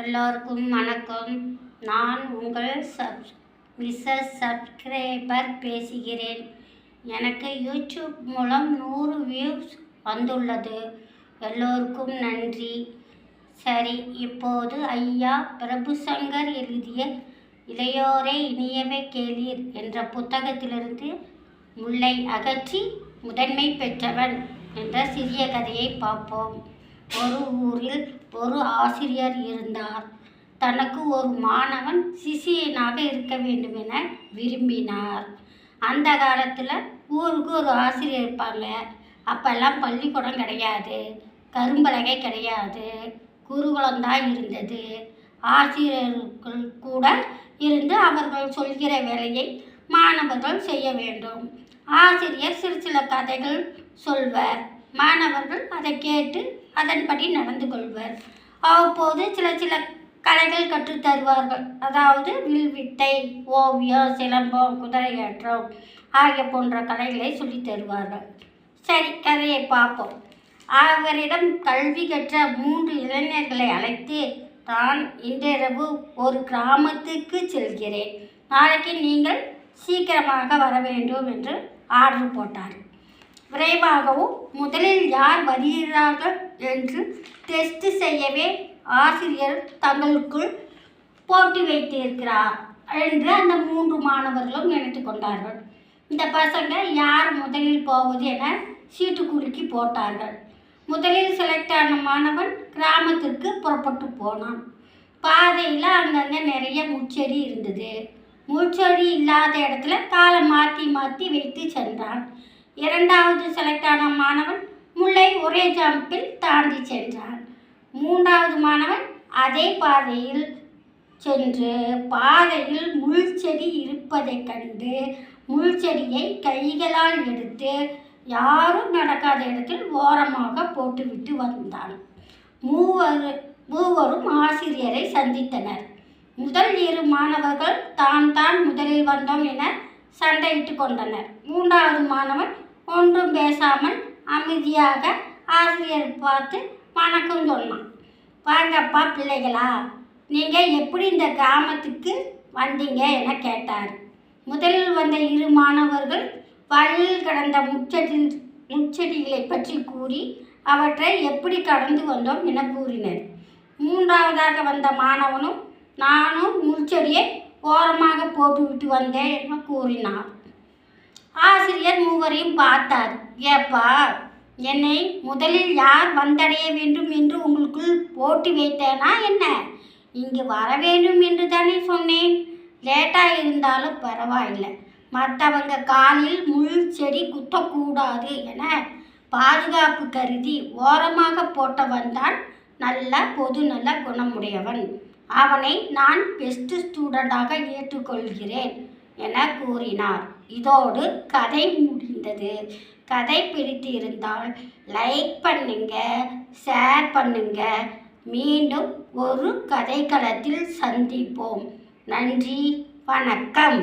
எல்லோருக்கும் வணக்கம். நான் உங்கள் சப் மிஸ்ஸஸ் சப்ஸ்கிரைபர் பேசுகிறேன். எனக்கு யூடியூப் மூலம் நூறு வியூஸ் வந்துள்ளது. எல்லோருக்கும் நன்றி. சரி இப்போது ஐயா பிரபுசங்கர் எழுதிய இளையோரை இனியவே கேளீர் என்ற புத்தகத்திலிருந்து முல்லை அகற்றி முதன்மை பெற்றவன் என்ற சிறிய கதையை பார்ப்போம். ஒரு ஊரில் ஒரு ஆசிரியர் இருந்தார். தனக்கு ஒரு மாணவன் சிசியனாக இருக்க வேண்டும் என விரும்பினார். அந்த காலத்தில் ஊருக்கு ஒரு ஆசிரியர் இருப்பாங்க. அப்போல்லாம் பள்ளிக்கூடம் கிடையாது. கரும்பலகை கிடையாது. குருகுலம் தான் இருந்தது. ஆசிரியர்கள் கூட இருந்து அவர்கள் சொல்கிற வேலையை மாணவர்கள் செய்ய வேண்டும். ஆசிரியர் சிறு சில கதைகள் சொல்வர். மாணவர்கள் அதை கேட்டு அதன்படி நடந்து கொள்வர். அவ்வப்போது சில சில கலைகள் கற்றுத் தருவார்கள். அதாவது வில்வித்தை ஓவியம் சிலம்பம் குதிரையேற்றம் ஆகிய போன்ற கலைகளை சொல்லித் தருவார்கள். சரி கதையை பார்ப்போம். அவரிடம் கல்வி கற்ற மூன்று இளைஞர்களை அழைத்து நான் இன்றிரவு ஒரு கிராமத்துக்கு செல்கிறேன். நாளைக்கு நீங்கள் சீக்கிரமாக வர வேண்டும் என்று ஆர்டர் போட்டார். விரைவாகவும் முதலில் யார் வருகிறார்கள் என்று டெஸ்ட் செய்யவே ஆசிரியர் தங்களுக்குள் போட்டி வைத்திருக்கிறார் என்று அந்த மூன்று மாணவர்களும் நினைத்து கொண்டார்கள். இந்த பசங்க யார் முதலில் போவது என சீட்டு குலுக்கி போட்டார்கள். முதலில் செலக்ட் ஆன மாணவன் கிராமத்திற்கு புறப்பட்டு போனான். பாதையில் அங்கங்கே நிறைய முச்செடி இருந்தது. முச்செடி இல்லாத இடத்துல காலை மாற்றி மாற்றி வைத்து சென்றான். இரண்டாவது செலக்டான ஆன மாணவன் முல்லை ஒரே ஜம்பில் தாண்டி சென்றான். மூன்றாவது மாணவன் அதே பாதையில் சென்று பாதையில் முள் செடி இருப்பதைக் கண்டு முள் செடியை கைகளால் எடுத்து யாரும் நடக்காத இடத்தில் ஓரமாக போட்டுவிட்டு வந்தான். மூவர் மூவரும் ஆசிரியரை சந்தித்தனர். முதல் இரு மாணவர்கள் தான் தான் முதலில் வந்தோம் என சண்டையிட்டு கொண்டனர். மூன்றாவது மாணவன் ஒன்றும் பேசாமல் அமைதியாக ஆசிரியர் பார்த்து வணக்கம் சொன்னான். வாங்கப்பா பிள்ளைகளா நீங்கள் எப்படி இந்த கிராமத்துக்கு வந்தீங்க? என கேட்டார். முதலில் வந்த இரு மாணவர்கள் வயலில் கிடந்த முச்செடி முச்செடிகளை பற்றி கூறி அவற்றை எப்படி கடந்து வந்தோம் என கூறினர். மூன்றாவதாக வந்த மாணவனும் நானும் முள்செடியை ஓரமாக போட்டுவிட்டு வந்தேன் என கூறினார். ஆசிரியர் மூவரையும் பார்த்தார். ஏப்பா என்னை முதலில் யார் வந்தடைய வேண்டும் என்று உங்களுக்குள் போட்டி வைத்தேனா என்ன? இங்கு வர வேண்டும் என்று தானே சொன்னேன். லேட்டாக இருந்தாலும் பரவாயில்லை. மற்றவங்க காலில் முள் செடி குத்தக்கூடாது என பாதுகாப்பு கருதி ஓரமாக போட்டவன் தான் நல்ல பொது நல்ல குணமுடையவன். அவனை நான் பெஸ்ட் ஸ்டூடெண்டாக ஏற்றுக்கொள்கிறேன். என கூறினார். இதோடு கதை முடிந்தது. கதை பிடித்து இருந்தால் லைக் பண்ணுங்க ஷேர் பண்ணுங்க. மீண்டும் ஒரு கதைக்களத்தில் சந்திப்போம். நன்றி வணக்கம்.